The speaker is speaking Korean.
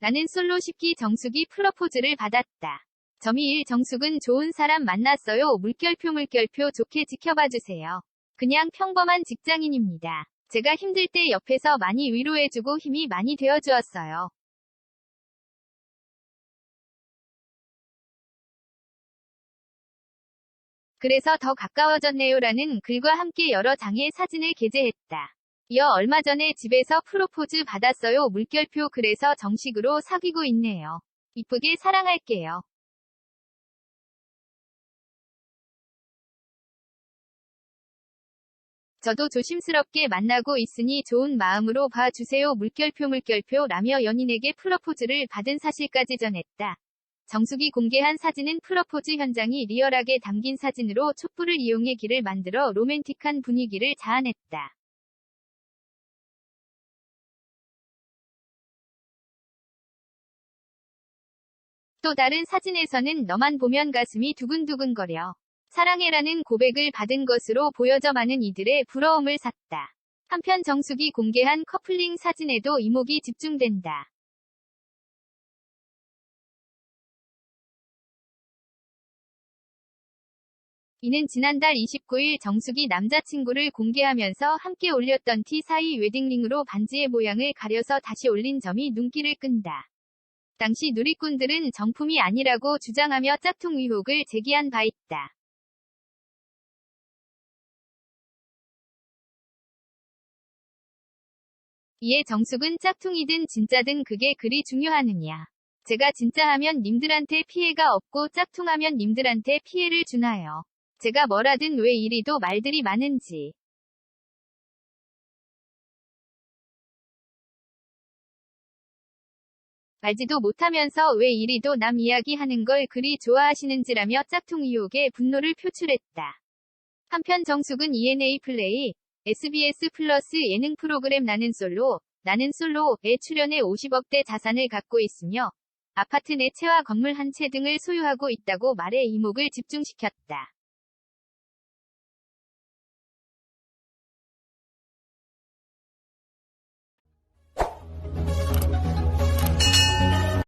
나는 솔로 10기 정숙이 프로포즈를 받았다. 점이 1 정숙은 좋은 사람 만났어요. 물결표 물결표 좋게 지켜봐주세요. 그냥 평범한 직장인입니다. 제가 힘들 때 옆에서 많이 위로해주고 힘이 많이 되어주었어요. 그래서 더 가까워졌네요라는 글과 함께 여러 장의 사진을 게재했다. 이어 얼마 전에 집에서 프로포즈 받았어요. 물결표 그래서 정식으로 사귀고 있네요. 이쁘게 사랑할게요. 저도 조심스럽게 만나고 있으니 좋은 마음으로 봐주세요. 물결표 물결표 라며 연인에게 프로포즈를 받은 사실까지 전했다. 정숙이 공개한 사진은 프로포즈 현장이 리얼하게 담긴 사진으로 촛불을 이용해 길을 만들어 로맨틱한 분위기를 자아냈다. 또 다른 사진에서는 너만 보면 가슴이 두근두근거려. 사랑해라는 고백을 받은 것으로 보여져 많은 이들의 부러움을 샀다. 한편 정숙이 공개한 커플링 사진에도 이목이 집중된다. 이는 지난달 29일 정숙이 남자친구를 공개하면서 함께 올렸던 티 사이 웨딩링으로 반지의 모양을 가려서 다시 올린 점이 눈길을 끈다. 당시 누리꾼들은 정품이 아니라고 주장하며 짝퉁 의혹을 제기한 바 있다. 이에 정숙은 짝퉁이든 진짜든 그게 그리 중요하느냐. 제가 진짜 하면 님들한테 피해가 없고 짝퉁하면 님들한테 피해를 주나요. 제가 뭐라든 왜 이리도 말들이 많은지. 알지도 못하면서 왜 이리도 남 이야기 하는 걸 그리 좋아하시는지라며 짝퉁 의혹에 분노를 표출했다. 한편 정숙은 ENA 플레이, SBS 플러스 예능 프로그램 나는 솔로, 나는 솔로에 출연해 50억대 자산을 갖고 있으며 아파트 내 채와 건물 한 채 등을 소유하고 있다고 말해 이목을 집중시켰다.